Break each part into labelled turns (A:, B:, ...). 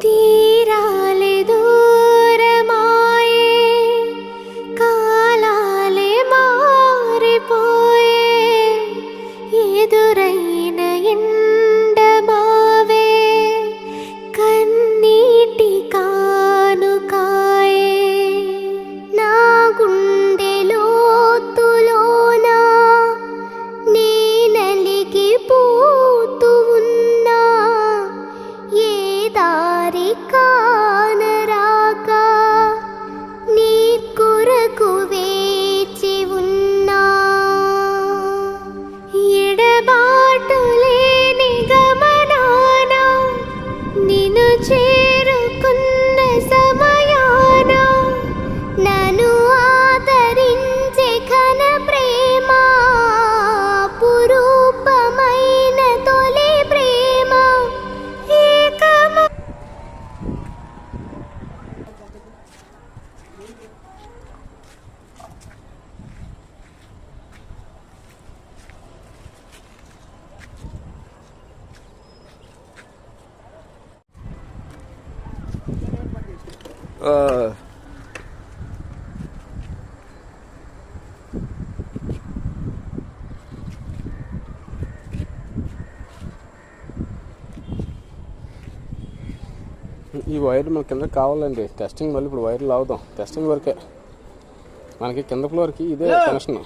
A: 滴。न
B: चे ఈ వైర్ మన కింద కావాలండి. టెస్టింగ్ మళ్ళీ ఇప్పుడు వైర్లు లాగుదాం. టెస్టింగ్ వరకే. మనకి కింద ఫ్లోర్కి ఇదే కనెక్షన్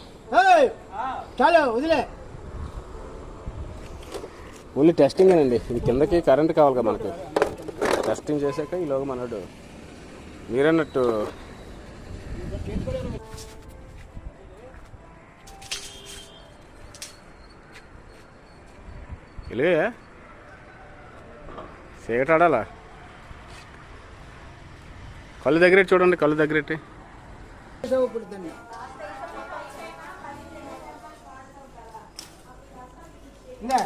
B: ఓన్లీ టెస్టింగ్ అండి ఇది కిందకి కరెంట్ కావాలి కదా మనకి. టెస్టింగ్ చేశాక ఈలోగా మనడు మీరన్నట్టు. ఇలే. చీకటాడాలా కళ్ళు దగ్గర చూడండి కళ్ళు దగ్గరెట్టి.
C: ఇంకా